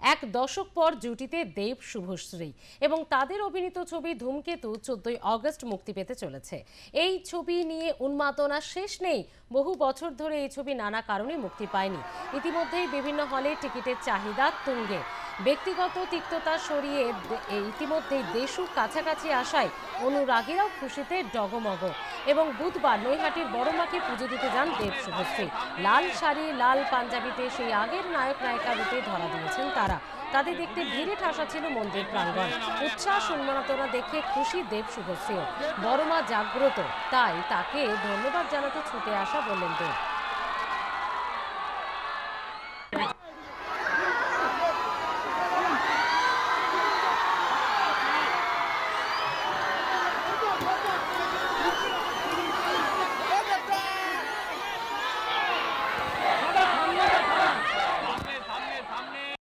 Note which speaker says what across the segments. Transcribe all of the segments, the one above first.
Speaker 1: এক দশক পর জুটিতে দেব শুভশ্রী এবং তাদের অভিনীত ছবি ধূমকেতু চোদ্দই অগস্ট মুক্তি পেতে চলেছে। এই ছবি নিয়ে উন্মাদনা শেষ নেই বহু বছর ধরে এই ছবি নানা কারণে মুক্তি পায়নি। ইতিমধ্যেই বিভিন্ন হলে টিকিটের চাহিদা তুঙ্গে। ব্যক্তিগত তিক্ততা সরিয়ে ইতিমধ্যেই দেশু কাছাকাছি আসায় অনুরাগীরাও খুশিতে ডগমগ। এবং বুধবার নৈহাটির বড়মাকে পুজো দিতে যান দেব শুভশ্রী। লাল শাড়ি, লাল পাঞ্জাবিতে সেই আগের নায়ক নায়িকা রূপে ধরা দিয়েছেন তারা। তাদের দেখতে ভিড়ে ঠাসা ছিল মন্দির প্রাঙ্গণ। উচ্ছ্বাস উন্মাদনা দেখে খুশি দেব শুভশ্রীও বড়মা জাগ্রত, তাই তাকে ধন্যবাদ জানাতে ছুটে আসা বললেন দেব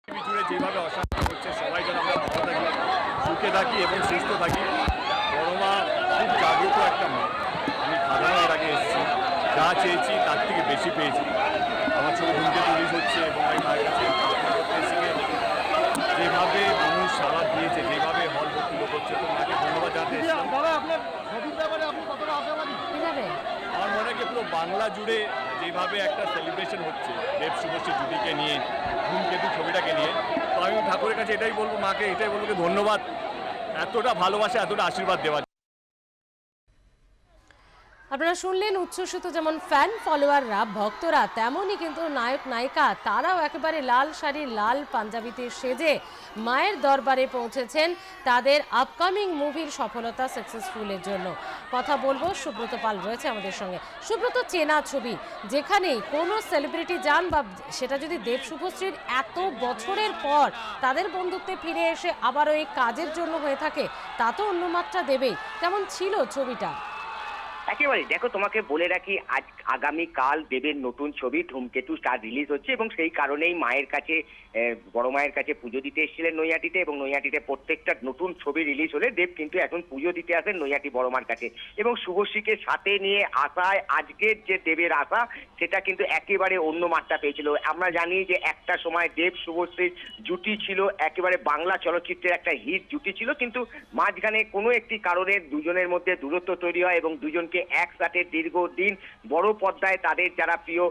Speaker 2: পৃথিবী জুড়ে যেভাবে অশান্তি হচ্ছে সবাই যেন আমরা ভালো থাকি সুখে থাকি এবং সুস্থ থাকি। বড় মা খুব জাগ্রত একটা মা। আমি খাদানো এর আগে এসেছি। যা চেয়েছি তার থেকে বেশি পেয়েছি। আমার ছবি ধুমকে রিলিজ হচ্ছে এবং আমি মায়ের কাছে যেভাবে মানুষ সারা দিয়েছে যেভাবে হল ভর্তি লোক হচ্ছে তো মাকে ধন্যবাদ জানাতে আমার মনে হয় পুরো বাংলা জুড়ে যেভাবে একটা সেলিব্রেশন হচ্ছে দেব শুভশ্রী জুটিকে নিয়ে ধূমকেতু ছবিটাকে নিয়ে তো আমি ঠাকুরের কাছে এটাই বলব মাকে এটাই বলব কি ধন্যবাদ। এতটা ভালোবাসা এতটা আশীর্বাদ দেওয়ার
Speaker 1: আপনারা শুনলেন উচ্ছ্বসিত যেমন ফ্যান ফলোয়াররা ভক্তরা, তেমনই কিন্তু নায়ক, নায়িকা, তারাও একেবারে লাল শাড়ি, লাল পাঞ্জাবিতে সেজে মায়ের দরবারে পৌঁছেছেন তাদের আপকামিং মুভির সফলতা সাকসেসফুলের জন্য। কথা বলব, সুব্রত পাল রয়েছে আমাদের সঙ্গে। সুব্রত, চেনা ছবি, যেখানেই কোনো সেলিব্রিটি যান বা সেটা যদি দেব শুভশ্রীর এত বছরের পর তাদের বন্ধুত্বে ফিরে এসে আবারও এই কাজের জন্য হয়ে থাকে, তা তো অন্য মাত্রা দেবেই। কেমন ছিল ছবিটা?
Speaker 3: একেবারে দেখো তোমাকে বলে রাখি আজ আগামী কাল দেবের নতুন ছবি ধূমকেতু স্টার রিলিজ হচ্ছে এবং সেই কারণেই মায়ের কাছে বড় মায়ের কাছে পুজো দিতে এসেছিলেন নৈহাটিতে এবং নৈহাটিতে প্রত্যেকটা নতুন ছবি রিলিজ হলে দেব কিন্তু এখন পুজো দিতে আসেন নৈহাটি বড় মার কাছে। এবং শুভশ্রীকে সাথে নিয়ে আসায় আজকের যে দেবের আশা, সেটা কিন্তু একেবারে অন্য মাত্রা পেয়েছিল। আমরা জানি যে একটা সময় দেব শুভশ্রীর জুটি ছিল, একেবারে বাংলা চলচ্চিত্রের একটা হিট জুটি ছিল, কিন্তু মাঝখানে কোনো একটি কারণে দুজনের মধ্যে দূরত্ব তৈরি হয় এবং দুজনকে একসাথে দীর্ঘদিন বড় পর্দায় তাদের যারা প্রিয়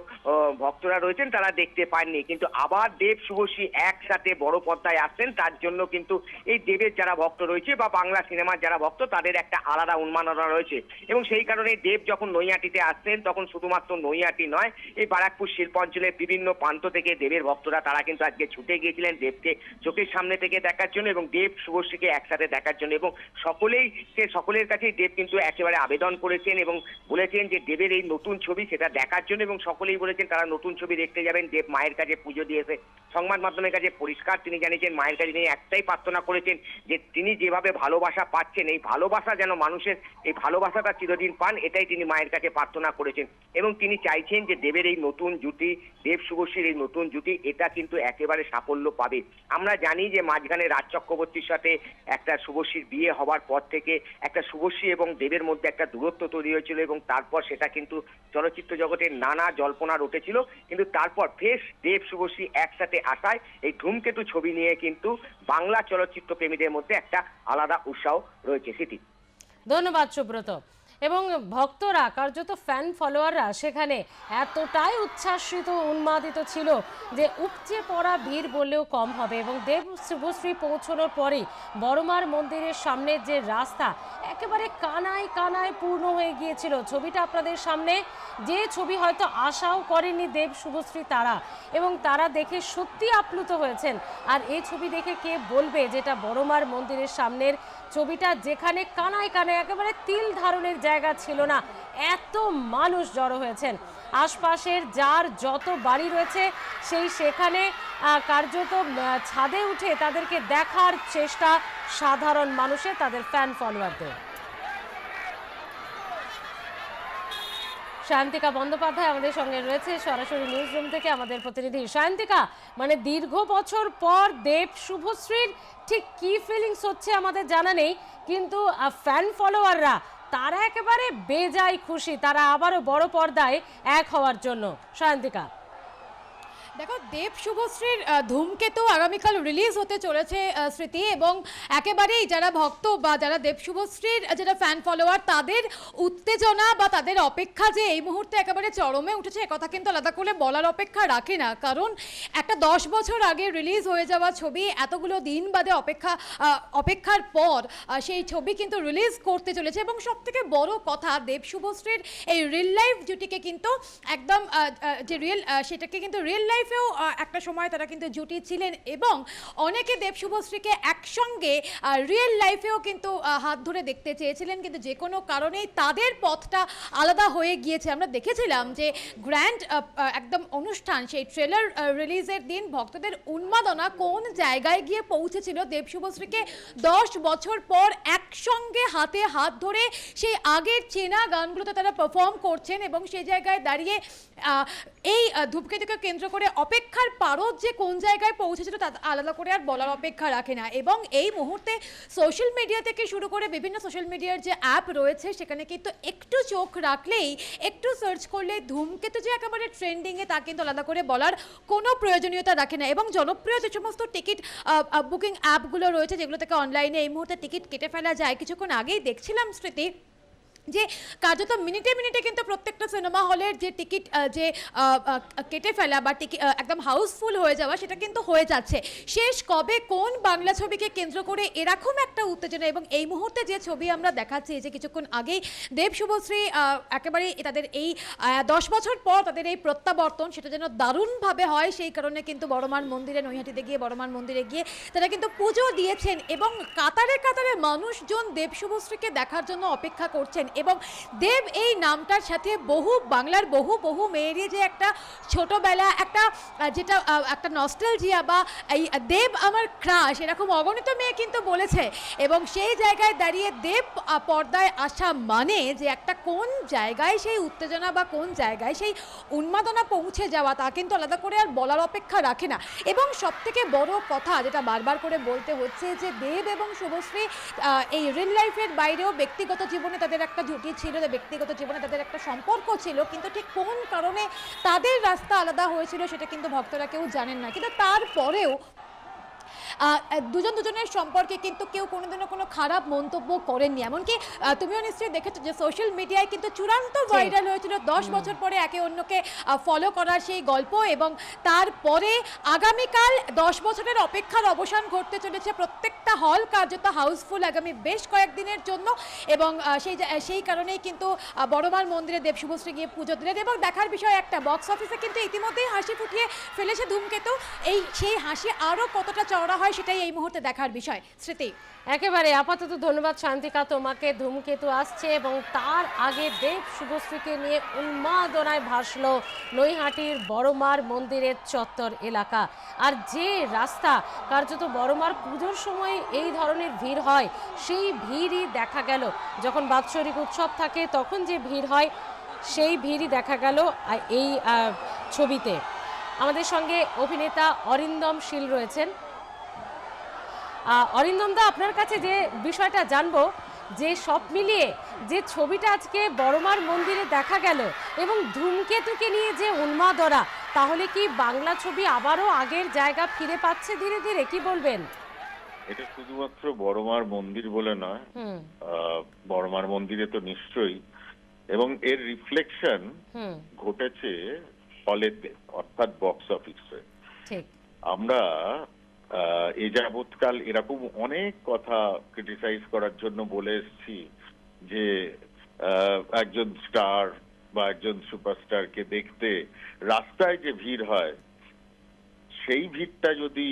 Speaker 3: ভক্তরা রয়েছেন তারা দেখতে পাননি। কিন্তু আবার দেব শুভশ্রী একসাথে বড় পর্দায় আসছেন, তার জন্য কিন্তু এই দেবের যারা ভক্ত রয়েছে বা বাংলা সিনেমার যারা ভক্ত, তাদের একটা আলাদা উন্মাদনা রয়েছে। এবং সেই কারণে দেব যখন নৈহাটিতে আসছেন, তখন শুধুমাত্র নৈহাটি নয়, এই বারাকপুর শিল্পাঞ্চলের বিভিন্ন প্রান্ত থেকে দেবের ভক্তরা তারা কিন্তু আজকে ছুটে গিয়েছিলেন দেবকে চোখের সামনে থেকে দেখার জন্য এবং দেব শুভশ্রীকে একসাথে দেখার জন্য। এবং সকলেই, সে সকলের কাছেই দেব কিন্তু একেবারে আবেদন করেছেন এবং বলেছেন যে দেবের এই নতুন ছবি সেটা দেখার জন্য এবং সকলেই বলেছেন তারা নতুন ছবি দেখতে যাবেন। দেব মায়ের কাছে পুজো দিয়েছে সংবাদ মাধ্যমের কাছে পরিষ্কার তিনি জানিয়েছেন, মায়ের কাছে তিনি একটাই প্রার্থনা করেছেন যে তিনি যেভাবে ভালোবাসা পাচ্ছেন, এই ভালোবাসা যেন মানুষের, এই ভালোবাসাটা চিরদিন পান, এটাই তিনি মায়ের কাছে প্রার্থনা করেছেন। এবং তিনি চাইছেন যে দেবের এই নতুন জুটি, দেব শুভশ্রীর এই নতুন জুটি, এটা কিন্তু একেবারে সাফল্য পাবে। আমরা জানি যে মাঝখানে রাজ চক্রবর্তীর সাথে একটা শুভশ্রীর বিয়ে হওয়ার পর থেকে একটা শুভশ্রী এবং দেবের মধ্যে একটা দূরত্ব তৈরি হয়েছিল এবং তারপর সেটা কিন্তু চলচ্চিত্র জগতে নানা জল্পনা রটেছিল কিন্তু তারপর ফেস দেব শুভশ্রী একসাথে আসায় এই ধূমকেতু ছবি নিয়ে কিন্তু বাংলা চলচ্চিত্র প্রেমীদের মধ্যে একটা আলাদা উৎসাহ রয়েছে স্মৃতি।
Speaker 1: ধন্যবাদ সুব্রত। এবং ভক্তরা, কার্যত ফ্যান ফলোয়াররা সেখানে এতটাই উচ্ছ্বাসিত, উন্মাদিত ছিল যে উপচে পড়া ভিড় বললেও কম হবে এবং দেব শুভশ্রী পৌঁছানোর পরেই বড়মার মন্দিরের সামনের যে রাস্তা, একেবারে কানায় কানায় পূর্ণ হয়ে গিয়েছিল। ছবিটা আপনাদের সামনে। যে ছবি হয়তো আশাও করেনি দেব শুভশ্রী তারা এবং তারা দেখে সত্যি আপ্লুত হয়েছেন। আর এই ছবি দেখে কে বলবে যেটা বড়মার মন্দিরের সামনের ছবিটা যেখানে কানায় কানায় একেবারে তিল ধারণের জায়গা ছিল না, এত মানুষ জড়ো হয়েছেন। আশপাশের যার যত বাড়ি রয়েছে, সেই সেখানে কার্যত ছাদে উঠে তাদেরকে দেখার চেষ্টা সাধারণ মানুষের, তাদের ফ্যান ফলোয়ারদের শান্তিকা বন্দ্যোপাধ্যায় আমাদের সঙ্গে রয়েছে। সরাসরি নিউজ রুম থেকে আমাদের প্রতিনিধি শান্তিকা মানে দীর্ঘ বছর পর দেব শুভশ্রীর ঠিক কি ফিলিংস হচ্ছে আমাদের জানা নেই, কিন্তু ফ্যান ফলোয়াররা তারা একেবারে বেজায় খুশি, তারা আবারও বড় পর্দায় এক হওয়ার জন্য। শান্তিকা।
Speaker 4: দেখো, দেব শুভশ্রীর ধূমকেতু আগামীকাল রিলিজ হতে চলেছে স্মৃতি এবং একেবারেই যারা ভক্ত বা যারা দেব শুভশ্রীর যারা ফ্যান ফলোয়ার তাদের উত্তেজনা বা তাদের অপেক্ষা যে এই মুহূর্তে একেবারে চরমে উঠেছে কথা কিন্তু আলাদা করে বলার অপেক্ষা রাখে না। কারণ একটা দশ বছর আগে রিলিজ হয়ে যাওয়া ছবি, এতগুলো দিন বাদে অপেক্ষা অপেক্ষার পর সেই ছবি কিন্তু রিলিজ করতে চলেছে এবং সব থেকে বড় কথা, দেব শুভশ্রীর এই রিয়েল লাইফ জুটিকে কিন্তু একদম যে রিয়েল সেটাকে কিন্তু রিয়েল লাইফেও একটা সময় তারা কিন্তু জুটি ছিলেন এবং অনেকে দেব শুভশ্রীকে একসঙ্গে রিয়েল লাইফেও কিন্তু হাত ধরে দেখতে চেয়েছিলেন। কিন্তু যে কোনো কারণেই তাদের পথটা আলাদা হয়ে গিয়েছে। আমরা দেখেছিলাম যে গ্র্যান্ড একদম অনুষ্ঠান, সেই ট্রেলার রিলিজের দিন ভক্তদের উন্মাদনা কোন জায়গায় গিয়ে পৌঁছেছিল? দেব শুভশ্রীকে দশ বছর পর একসঙ্গে হাতে হাত ধরে সেই আগের চেনা গানগুলোতে তারা পারফর্ম করছেন এবং সেই জায়গায় দাঁড়িয়ে এই ধূপকেতুকে কেন্দ্র করে অপেক্ষার পারদ যে কোন জায়গায় পৌঁছেছিল তা আলাদা করে আর বলার অপেক্ষা রাখে না। এবং এই মুহূর্তে সোশ্যাল মিডিয়া থেকে শুরু করে বিভিন্ন সোশ্যাল মিডিয়ার যে অ্যাপ রয়েছে, সেখানে কিন্তু একটু চোখ রাখলেই, একটু সার্চ করলে ধূমকেতু যে একেবারে ট্রেন্ডিংয়ে তা কিন্তু আলাদা করে বলার কোনো প্রয়োজনীয়তা রাখে না। এবং জনপ্রিয় যে সমস্ত টিকিট বুকিং অ্যাপগুলো রয়েছে, যেগুলো থেকে অনলাইনে এই মুহূর্তে টিকিট কেটে ফেলা যায়, কিছুক্ষণ আগেই দেখছিলাম স্মৃতি যে কার্যত মিনিটে মিনিটে কিন্তু প্রত্যেকটা সিনেমা হলের যে টিকিট যে কেটে ফেলা বা টিকিট একদম হাউসফুল হয়ে যাওয়া সেটা কিন্তু হয়ে যাচ্ছে। শেষ কবে কোন বাংলা ছবিকে কেন্দ্র করে এরকম একটা উত্তেজনা এবং এই মুহূর্তে যে ছবি আমরা দেখাচ্ছি যে কিছুক্ষণ আগেই দেব শুভশ্রী একেবারে তাদের এই দশ বছর পর তাদের এই প্রত্যাবর্তন সেটা যেন দারুণভাবে হয় সেই কারণে কিন্তু বড়মান মন্দিরে, নৈহাটিতে গিয়ে বড়মান মন্দিরে গিয়ে তারা কিন্তু পুজো দিয়েছেন এবং কাতারে কাতারে মানুষজন দেব শুভশ্রীকে দেখার জন্য অপেক্ষা করছেন এবং দেব এই নামটার সাথে বহু বাংলার বহু বহু মেয়েরই যে একটা ছোটোবেলা, একটা যেটা একটা নস্টালজিয়া বা এই দেব আমার ক্রাশ এরকম অগণিত মেয়ে কিন্তু বলেছে। এবং সেই জায়গায় দাঁড়িয়ে দেব পর্দায় আসা মানে যে একটা কোন জায়গায় সেই উত্তেজনা বা কোন জায়গায় সেই উন্মাদনা পৌঁছে যাওয়া, তা কিন্তু আলাদা করে আর বলার অপেক্ষা রাখে না। এবং সব থেকে বড় কথা যেটা বারবার করে বলতে হচ্ছে যে দেব এবং শুভশ্রী এই রিল লাইফের বাইরেও ব্যক্তিগত জীবনে তাদের একটা জুটি ছিল ব্যক্তিগত জীবনে তাদের একটা সম্পর্ক ছিল, কিন্তু ঠিক কোন কারণে তাদের রাস্তা আলাদা হয়েছিল সেটা কিন্তু ভক্তরা কেউ জানেন না। কিন্তু তারপরেও দুজন দুজনের সম্পর্কে কিন্তু কেউ কোনোদিনও কোনো খারাপ মন্তব্য করেননি। এমনকি তুমিও নিশ্চয়ই দেখেছ যে সোশ্যাল মিডিয়ায় কিন্তু চূড়ান্ত ভাইরাল হয়েছিল। দশ বছর পরে একে অন্যকে ফলো করার সেই গল্প এবং তারপরে আগামীকাল দশ বছরের অপেক্ষার অবসান ঘটতে চলেছে প্রত্যেকটা হল কার্যত হাউসফুল আগামী বেশ কয়েকদিনের জন্য এবং সেই সেই কারণেই কিন্তু বড়মার মন্দিরে দেব শুভশ্রী গিয়ে পুজো দিলেন এবং দেখার বিষয় একটা বক্স অফিসে কিন্তু ইতিমধ্যেই হাসি ফুটিয়ে ফেলেছে ধূমকেতু। এই সেই হাসি আরও কতটা চওড়া হয় সেটাই এই মুহূর্তে দেখার বিষয়। স্মৃতি।
Speaker 1: একেবারে আপাতত ধন্যবাদ, শান্তিকা। তোমাকে ধূমকেতু আসছে এবং তার আগে দেব শুভশ্রীকে নিয়ে উন্মাদনায় ভাসল নৈহাটির বড়মার মন্দিরের চত্বর এলাকা। আর যে রাস্তা, কার্যত বড়মার পুজোর সময় এই ধরনের ভিড় হয়, সেই ভিড়ই দেখা গেল। যখন বাৎসরিক উৎসব থাকে, তখন যে ভিড় হয়, সেই ভিড়ই দেখা গেল এই ছবিতে। আমাদের সঙ্গে অভিনেতা অরিন্দম শীল রয়েছেন। আহ, অরিন্দম দা আপনার কাছে যে বিষয়টা জানব যে সব মিলিয়ে যে ছবিটা আজকে বড়মার মন্দিরে দেখা গেল এবং ধূমকেতুকে নিয়ে যে উন্মাদরা তাহলে কি বাংলা ছবি আবারও আগের জায়গা ফিরে পাচ্ছে ধীরে ধীরে? কি বলবেন?
Speaker 5: এটা শুধুমাত্র বড়মার মন্দির বলে নয় বড়মার মন্দিরে তো নিশ্চয়ই এবং এর রিফ্লেকশন ঘটেছে হলেতে অর্থাৎ বক্স অফিসে। আমরা এ যাবৎকাল এরকম অনেক কথা ক্রিটিসাইজ করার জন্য বলে এসেছি যে আহ, একজন স্টার বা একজন সুপারস্টারকে দেখতে রাস্তায় যে ভিড় হয় সেই ভিড়টা যদি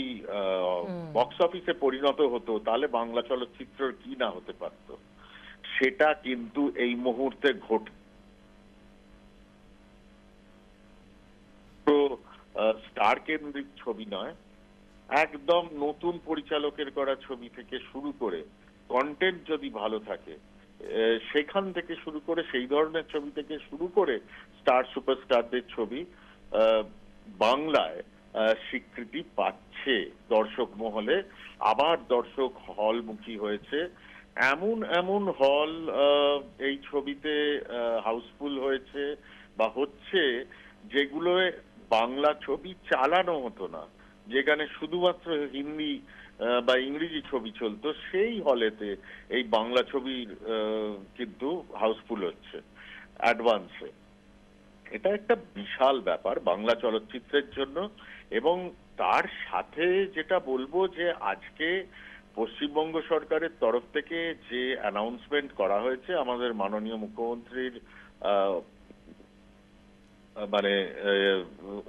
Speaker 5: বক্স অফিসে পরিণত হতো তাহলে বাংলা চলচ্চিত্রের কি না হতে পারতো? সেটা কিন্তু এই মুহূর্তে ঘট স্টার কেন্দ্রিক ছবি নয় একদম নতুন পরিচালকের করা ছবি থেকে শুরু করে কন্টেন্ট যদি ভালো থাকে সেখান থেকে শুরু করে, সেই ধরনের ছবি থেকে শুরু করে স্টার সুপারস্টারদের ছবি বাংলায় স্বীকৃতি পাচ্ছে দর্শক মহলে। আবার দর্শক হলমুখী হয়েছে। এমন এমন হল এই ছবিতে হাউসফুল হয়েছে বা হচ্ছে যেগুলোয় বাংলা ছবি চালানো হতো না। যেখানে শুধুমাত্র হিন্দি বা ইংরেজি ছবি চলতো, সেই হলেতে এই বাংলা ছবির কিন্তু হাউসফুল হচ্ছে, অ্যাডভান্সে। এটা একটা বিশাল ব্যাপার বাংলা চলচ্চিত্রের জন্য এবং তার সাথে যেটা বলব যে আজকে পশ্চিমবঙ্গ সরকারের তরফ থেকে যে অ্যানাউন্সমেন্ট করা হয়েছে, আমাদের মাননীয় মুখ্যমন্ত্রীর মানে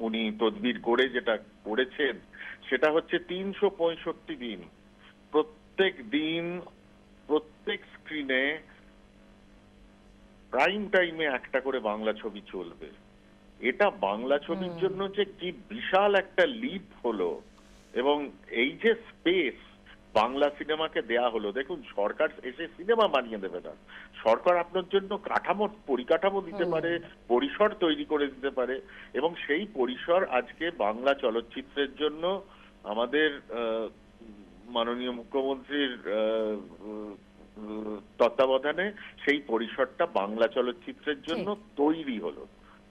Speaker 5: উনি তদবির করে যেটা করেছেন সেটা হচ্ছে তিনশো পঁয়ষট্টি দিন। প্রত্যেক দিন প্রত্যেক স্ক্রিনে প্রাইম টাইমে একটা করে বাংলা ছবি চলবে। এটা বাংলা ছবির জন্য যে কি বিশাল একটা লিপ হলো এবং এই যে স্পেস বাংলা সিনেমাকে দেয়া হলো দেখুন সরকার এসে সিনেমা বানিয়ে দেবে না। সরকার আপনার জন্য কাঠামো পরিকাঠামো দিতে পারে পরিসর তৈরি করে দিতে পারে এবং সেই পরিসর আজকে বাংলা চলচ্চিত্রের জন্য আমাদের মাননীয় মুখ্যমন্ত্রীর তত্ত্বাবধানে সেই পরিসরটা বাংলা চলচ্চিত্রের জন্য তৈরি হলো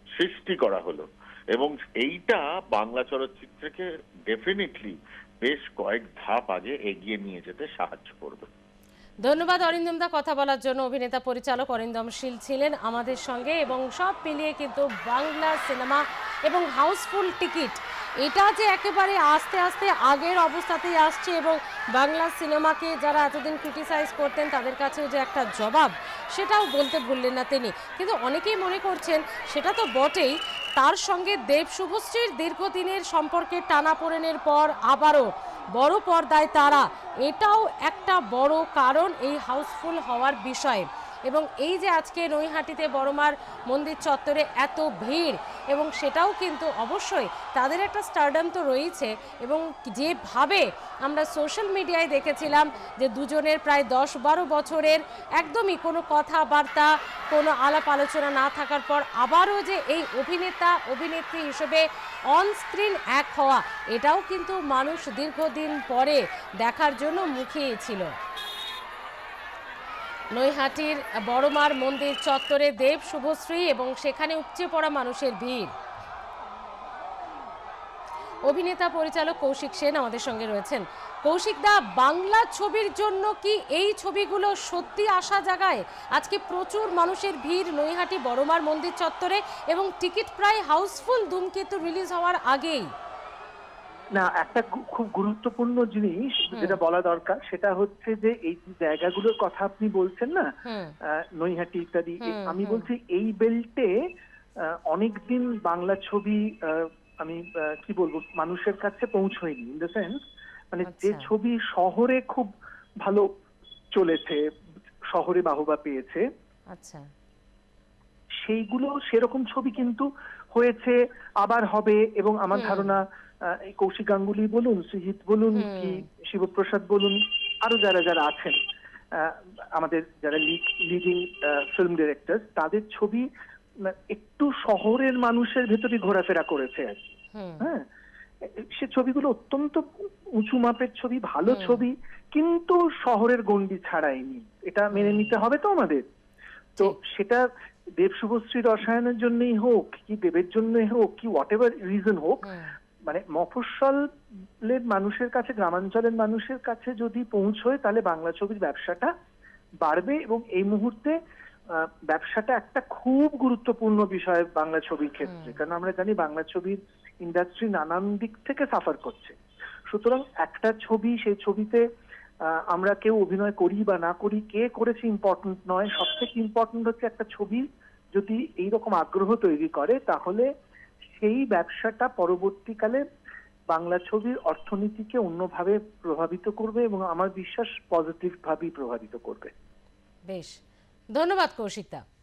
Speaker 5: সৃষ্টি করা হলো। এবং এইটা বাংলা চলচ্চিত্রকে ডেফিনেটলি বেশ কয়েক ধাপ আগে এগিয়ে নিয়ে যেতে সাহায্য করবে।
Speaker 1: ধন্যবাদ অরিন্দম দা, কথা বলার জন্য অভিনেতা পরিচালক অরিন্দম শীল ছিলেন আমাদের সঙ্গে এবং সব মিলিয়ে কিন্তু বাংলা সিনেমা এবং হাউসফুল টিকিট, এটা যে একেবারে আস্তে আস্তে আগের অবস্থাতেই আসছে এবং বাংলা সিনেমাকে যারা এতদিন ক্রিটিসাইজ করতেন তাদের কাছেও যে একটা জবাব, সেটাও বলতে ভুললেন না তিনি। কিন্তু অনেকেই মনে করছেন সেটা তো বটেই, তার সঙ্গে দেব শুভশ্রীর দীর্ঘদিনের সম্পর্কের টানাপোড়েনের পর আবারও বড় পর্দায় তারা। এটাও একটা বড় কারণ এই হাউসফুল হওয়ার বিষয়ে। এবং এই যে আজকে নৈহাটিতে বড়মার মন্দির চত্বরে এত ভিড়, এবং সেটাও কিন্তু অবশ্যই তাদের একটা স্টারডাম তো রয়েছে, এবং যেভাবে আমরা সোশ্যাল মিডিয়ায় দেখেছিলাম যে দুজনের প্রায় দশ বারো বছরের একদমই কোনো কথাবার্তা, কোনো আলাপ আলোচনা না থাকার পর আবারও যে এই অভিনেতা, অভিনেত্রী হিসেবে অন স্ক্রিন এক হওয়া, এটাও কিন্তু মানুষ দীর্ঘদিন পরে দেখার জন্য মুখিয়ে ছিল। নৈহাটির বড়মার মন্দির চত্বরে দেব, শুভশ্রী এবং সেখানে উপচে পড়া মানুষের ভিড়। অভিনেতা, পরিচালক কৌশিক সেন আমাদের সঙ্গে রয়েছেন। কৌশিক দা, বাংলা ছবির জন্য কি এই ছবিগুলো সত্যি আসা জাগায়? আজকে প্রচুর মানুষের ভিড় নৈহাটি বড়মার মন্দির চত্বরে এবং টিকিট প্রায় হাউসফুল ধূমকেতু রিলিজ হওয়ার আগেই।
Speaker 6: না একটা খুব গুরুত্বপূর্ণ জিনিস যেটা বলা দরকার সেটা হচ্ছে যে এই যে জায়গাগুলোর কথা আপনি বলছেন না নৈহাটি ইত্যাদি আমি বলছি এই বেল্টে অনেকদিন বাংলা ছবি আমি কি বলব মানুষের কাছে পৌঁছয়নি ইন দ্য সেন্স মানে যে
Speaker 1: আচ্ছা।
Speaker 6: ছবি শহরে খুব ভালো চলেছে শহরে বাহবা পেয়েছে।
Speaker 1: আচ্ছা।
Speaker 6: সেইগুলো সেরকম ছবি কিন্তু হয়েছে আবার হবে এবং আমার ধারণা কৌশিক গাঙ্গুলি বলুন সৃজিত বলুন কি শিবপ্রসাদ বলুন আরও যারা যারা আছেন আমাদের যারা লিডিং ফিল্ম ডিরেক্টর তাদের ছবি মানে একটু শহরের মানুষের ভেতরে ঘোরাফেরা করেছে আর কি। হ্যাঁ সে ছবিগুলো অত্যন্ত উঁচু মাপের ছবি ভালো
Speaker 1: ছবি,
Speaker 6: কিন্তু শহরের গন্ডি ছাড়াইনি। এটা মেনে নিতে হবে তো আমাদের। তো সেটা দেব শুভশ্রী রসায়নের জন্যই হোক কি দেবের জন্যই হোক কি হোয়াট এভার রিজন হোক মানে মফস্বলের মানুষের কাছে গ্রামাঞ্চলের মানুষের কাছে যদি পৌঁছয় তাহলে বাংলা ছবির ব্যবসাটা বাড়বে এবং এই মুহূর্তে ব্যবসাটা একটা খুব গুরুত্বপূর্ণ বিষয় বাংলা ছবির ক্ষেত্রে। কারণ আমরা জানি বাংলা ছবির ইন্ডাস্ট্রি নানান দিক থেকে সাফার করছে। সুতরাং একটা ছবি সেই ছবিতে আহ, আমরা কেউ অভিনয় করি বা না করি কে করেছে ইম্পর্টেন্ট নয়। সব থেকে ইম্পর্টেন্ট হচ্ছে একটা ছবি যদি এইরকম আগ্রহ তৈরি করে তাহলে সেই ব্যবসাটা পরবর্তীকালে বাংলা ছবির অর্থনীতিকে অন্যভাবে প্রভাবিত করবে এবং আমার বিশ্বাস পজিটিভ ভাবেই প্রভাবিত করবে।
Speaker 1: বেশ। ধন্যবাদ কৌশিকদা।